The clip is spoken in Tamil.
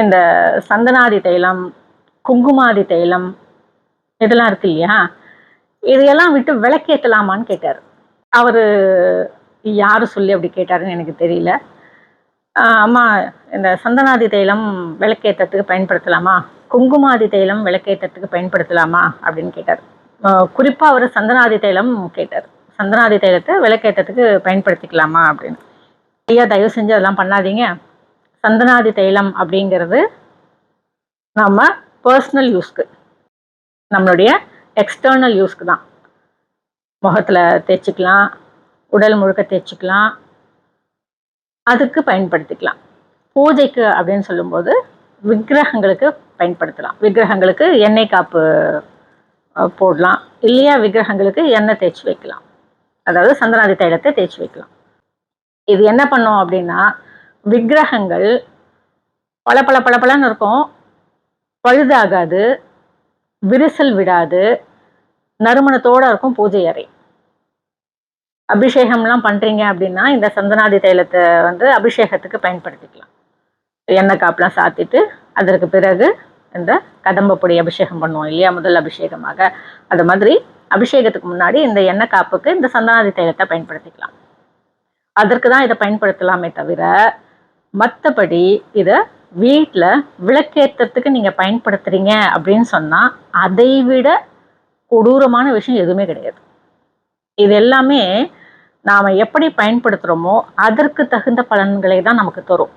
இந்த சந்தனாதி தைலம் குங்குமாதி தைலம் இதெல்லாம் இருக்கு இல்லையா? இதையெல்லாம் விட்டு விளக்கேற்றலாமான்னு கேட்டார். அவர் யார் சொல்லி அப்படி கேட்டாருன்னு எனக்கு தெரியல. அம்மா இந்த சந்தனாதி தைலம் விளக்கேற்றத்துக்கு பயன்படுத்தலாமா? குங்குமாதி தைலம் விளக்கேற்றத்துக்கு பயன்படுத்தலாமா? அப்படின்னு கேட்டார். குறிப்பாக அவர் சந்தனாதி தைலம் கேட்டார். சந்தனாதி தைலத்தை விளக்கேற்றத்துக்கு பயன்படுத்திக்கலாமா அப்படின்னு. ஐயா தயவு செஞ்சு அதெல்லாம் பண்ணாதீங்க. சந்தனாதி தைலம் அப்படிங்கிறது நம்ம பர்சனல் யூஸ்க்கு நம்மளுடைய எக்ஸ்டர்னல் யூஸ்க்கு தான். முகத்தில் தேய்ச்சிக்கலாம் உடல் முழுக்க தேய்ச்சிக்கலாம் அதுக்கு பயன்படுத்திக்கலாம். பூஜைக்கு அப்படின்னு சொல்லும்போது விக்கிரகங்களுக்கு பயன்படுத்தலாம். விக்கிரகங்களுக்கு எண்ணெய் காப்பு போடலாம். இல்லையா விக்கிரகங்களுக்கு எண்ணெய் தேய்ச்சி வைக்கலாம். அதாவது சந்தனாதி தைலத்தை தேய்ச்சி வைக்கலாம். இது என்ன பண்ணும் அப்படின்னா விக்கிரகங்கள் பல பல பல பலன்னு இருக்கும். பழுதாகாது. விரிசல் விடாது. நறுமணத்தோட இருக்கும் பூஜை அறை. அபிஷேகம்லாம் பண்ணுறீங்க அப்படின்னா இந்த சந்தனாதி தைலத்தை வந்து அபிஷேகத்துக்கு பயன்படுத்திக்கலாம். எண்ணெய் காப்புலாம் சாத்திட்டு அதற்கு பிறகு இந்த கதம்ப பொடி அபிஷேகம் பண்ணுவோம் இல்லையா? முதல் அபிஷேகமாக. அது மாதிரி அபிஷேகத்துக்கு முன்னாடி இந்த எண்ணெய் காப்புக்கு இந்த சந்தனாதி தைலத்தை பயன்படுத்திக்கலாம். அதற்கு தான் இதை பயன்படுத்தலாமே தவிர மற்றபடி இதை வீட்டில் விளக்கேற்றத்துக்கு நீங்கள் பயன்படுத்துகிறீங்க அப்படின்னு சொன்னால் அதை விட கொடூரமான விஷயம் எதுவுமே கிடையாது. இது எல்லாமே நாம் எப்படி பயன்படுத்துகிறோமோ அதற்கு தகுந்த பலன்களை தான் நமக்கு தரும்.